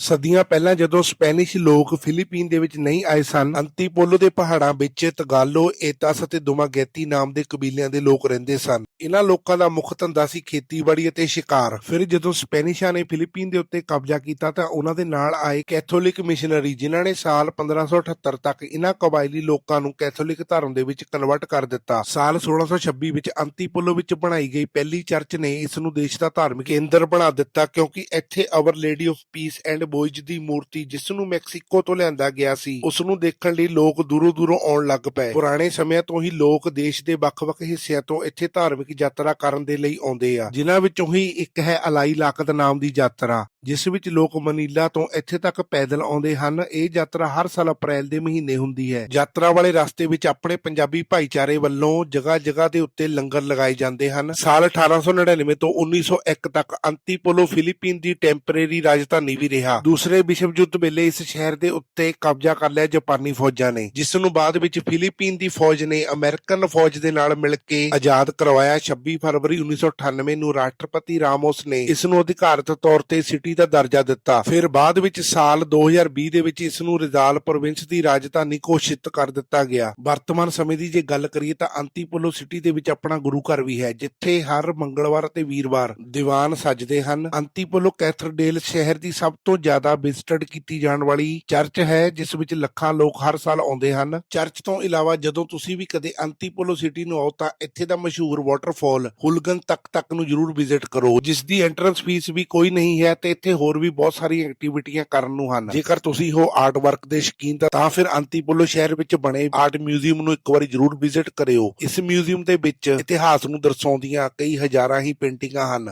ਸਦੀਆਂ ਪਹਿਲਾਂ ਜਦੋਂ ਸਪੈਨਿਸ਼ ਲੋਕ ਫਿਲੀਪੀਨ ਦੇ ਵਿੱਚ ਨਹੀਂ ਆਏ ਸਨ, ਅੰਤੀਪੋਲੋ ਦੇ ਪਹਾੜਾਂ ਵਿੱਚ ਤਗਾਲੋ, ਏਤਾਸ ਅਤੇ ਦੁਮਾਗੈਤੀ ਨਾਮ ਦੇ ਕਬੀਲਿਆਂ ਦੇ ਲੋਕ ਰਹਿੰਦੇ ਸਨ। ਇਹਨਾਂ ਲੋਕਾਂ ਦਾ ਮੁੱਖ ਧੰਦਾ ਸੀ ਖੇਤੀਬਾੜੀ ਅਤੇ ਸ਼ਿਕਾਰ। ਫਿਰ ਜਦੋਂ ਸਪੈਨਿਸ਼ਾਂ ਨੇ ਫਿਲੀਪੀਨ ਦੇ ਉੱਤੇ ਕਬਜ਼ਾ ਕੀਤਾ ਤਾਂ ਉਹਨਾਂ ਦੇ ਨਾਲ ਆਏ ਕੈਥੋਲਿਕ ਮਿਸ਼ਨਰੀ, ਜਿਨ੍ਹਾਂ ਨੇ ਸਾਲ 1578 ਤੱਕ ਇਹਨਾਂ ਕਬਾਇਲੀ ਲੋਕਾਂ ਨੂੰ ਕੈਥੋਲਿਕ ਧਰਮ ਦੇ ਵਿੱਚ ਕਨਵਰਟ ਕਰ ਦਿੱਤਾ। ਸਾਲ 1626 ਵਿੱਚ ਅੰਤੀਪੋਲੋ ਵਿੱਚ ਬਣਾਈ ਗਈ ਪਹਿਲੀ ਚਰਚ ਨੇ ਇਸ ਨੂੰ ਦੇਸ਼ ਦਾ ਧਾਰਮਿਕ ਕੇਂਦਰ ਬਣਾ ਦਿੱਤਾ ਕਿਉਂਕਿ ਇੱਥੇ our lady of peace and boys ਦੀ ਮੂਰਤੀ ਜਿਸ ਨੂੰ ਮੈਕਸੀਕੋ ਤੋਂ ਲਿਆਂਦਾ ਗਿਆ ਸੀ, ਉਸ ਨੂੰ ਦੇਖਣ ਲਈ ਲੋਕ ਦੂਰੋਂ ਦੂਰੋਂ ਆਉਣ ਲੱਗ ਪਏ। ਪੁਰਾਣੇ ਸਮਿਆਂ ਤੋਂ ਹੀ ਲੋਕ ਦੇਸ਼ ਦੇ ਵੱਖ-ਵੱਖ ਹਿੱਸਿਆਂ ਤੋਂ ਇੱਥੇ ਧਾਰਮਿਕ ਯਾਤਰਾ ਕਰਨ ਦੇ ਲਈ ਆਉਂਦੇ ਆ। ਜਿਨ੍ਹਾਂ ਵਿੱਚੋਂ ਹੀ ਇੱਕ ਹੈ ਅਲਾਈ ਲਾਕਤ ਨਾਮ ਦੀ ਯਾਤਰਾ, ਜਿਸ ਵਿੱਚ ਲੋਕ ਮਨੀਲਾ ਤੋਂ ਇੱਥੇ ਤੱਕ ਪੈਦਲ ਆਉਂਦੇ ਹਨ। ਇਹ ਯਾਤਰਾ ਹਰ ਸਾਲ ਅਪ੍ਰੈਲ ਦੇ ਮਹੀਨੇ ਹੁੰਦੀ ਹੈ। ਯਾਤਰਾ ਵਾਲੇ ਰਸਤੇ ਵਿੱਚ ਆਪਣੇ ਪੰਜਾਬੀ ਭਾਈਚਾਰੇ ਵੱਲੋਂ ਜਗ੍ਹਾ-ਜਗ੍ਹਾ ਦੇ ਉੱਤੇ ਲੰਗਰ ਲਗਾਏ ਜਾਂਦੇ ਹਨ। ਸਾਲ 1899 ਤੋਂ 1901 ਤੱਕ ਅੰਤੀਪੋਲੋ ਫਿਲੀਪੀਨ ਦੀ ਟੈਂਪਰੇਰੀ ਰਾਜਧਾਨੀ ਵੀ ਰਿਹਾ। ਦੂਸਰੇ ਵਿਸ਼ਵ ਯੁੱਧ ਵੇਲੇ ਇਸ ਸ਼ਹਿਰ ਦੇ ਉੱਤੇ ਕਬਜ਼ਾ ਕਰ ਲਿਆ ਜਾਪਾਨੀ ਫੌਜਾਂ ਨੇ, ਜਿਸ ਨੂੰ ਬਾਅਦ ਵਿੱਚ ਫਿਲੀਪੀਨ ਦੀ ਫੌਜ ਨੇ ਅਮਰੀਕਨ ਫੌਜ ਦੇ ਨਾਲ ਮਿਲ ਕੇ ਆਜ਼ਾਦ ਕਰਵਾਇਆ 26 ਫਰਵਰੀ 1998 ਨੂੰ ਰਾਸ਼ਟਰਪਤੀ ਰਾਮੋਸ ਨੇ ਇਸ ਨੂੰ ਅਧਿਕਾਰਤ ਤੌਰ ਤੇ ਸਿਟੀ ਦਾ ਦਰਜਾ ਦਿੱਤਾ। ਫਿਰ ਬਾਅਦ ਵਿੱਚ ਸਾਲ 2020 ਦੇ ਵਿੱਚ ਇਸ ਨੂੰ ਰਿਜ਼ਾਲ ਪ੍ਰੋਵਿੰਸ ਦੀ ਰਾਜਧਾਨੀ ਘੋਸ਼ਿਤ ਕਰ ਦਿੱਤਾ ਗਿਆ। ਵਰਤਮਾਨ ਸਮੇਂ ਦੀ ਜੇ ਗੱਲ ਕਰੀਏ ਤਾਂ ਅੰਤੀਪੋਲੋ ਸਿਟੀ ਦੇ ਵਿੱਚ ਆਪਣਾ ਗੁਰੂ ਘਰ ਵੀ ਹੈ, ਜਿੱਥੇ ਹਰ ਮੰਗਲਵਾਰ ਅਤੇ ਵੀਰਵਾਰ ਦੀਵਾਨ ਸਜਦੇ ਹਨ। ਅੰਤੀਪੋਲੋ ਕੈਥੇਡ੍ਰਲ ਸ਼ਹਿਰ ਦੀ ਸਭ ਤੋਂ ਜ਼ਿਆਦਾ ਵਿਜ਼ਿਟਡ ਕੀਤੀ ਜਾਣ ਵਾਲੀ ਚਰਚ ਹੈ, ਜਿਸ ਵਿੱਚ ਲੱਖਾਂ ਲੋਕ ਹਰ ਸਾਲ ਆਉਂਦੇ ਹਨ। ਚਰਚ ਤੋਂ ਇਲਾਵਾ ਜਦੋਂ ਤੁਸੀਂ ਵੀ ਕਦੇ ਅੰਤੀਪੋਲੋ ਸਿਟੀ ਨੂੰ ਆਓ ਤਾਂ ਇੱਥੇ ਦਾ ਮਸ਼ਹੂਰ ਵਾਟਰਫਾਲ ਹੁਲਗਨ ਤੱਕ ਤੱਕ ਨੂੰ ਜ਼ਰੂਰ ਵਿਜ਼ਿਟ ਕਰੋ। ਜਿਸ ਦੀ ਐਂਟਰੈਂਸ ਫੀਸ ਵੀ ਕੋਈ ਨਹੀਂ ਹੈ, ਤੇ ਇੱਥੇ ਹੋਰ ਵੀ ਬਹੁਤ ਸਾਰੀਆਂ ਐਕਟੀਵਿਟੀਆਂ ਕਰਨ ਨੂੰ ਹਨ। ਜੇਕਰ ਤੁਸੀਂ ਹੋ ਆਰਟ ਵਰਕ ਦੇ ਸ਼ੌਕੀਨ ਤਾਂ ਤਾਂ ਫਿਰ ਅੰਤੀਪੋਲੋ ਸ਼ਹਿਰ ਵਿੱਚ ਬਣੇ ਆਰਟ ਮਿਊਜ਼ੀਅਮ ਨੂੰ ਇੱਕ ਵਾਰੀ ਜ਼ਰੂਰ ਵਿਜ਼ਿਟ ਕਰਿਓ। ਇਸ ਮਿਊਜ਼ੀਅਮ ਦੇ ਵਿੱਚ ਇਤਿਹਾਸ ਨੂੰ ਦਰਸਾਉਂਦੀਆਂ ਕਈ ਹਜ਼ਾਰਾਂ ਹੀ ਪੇਂਟਿੰਗਾਂ ਹਨ।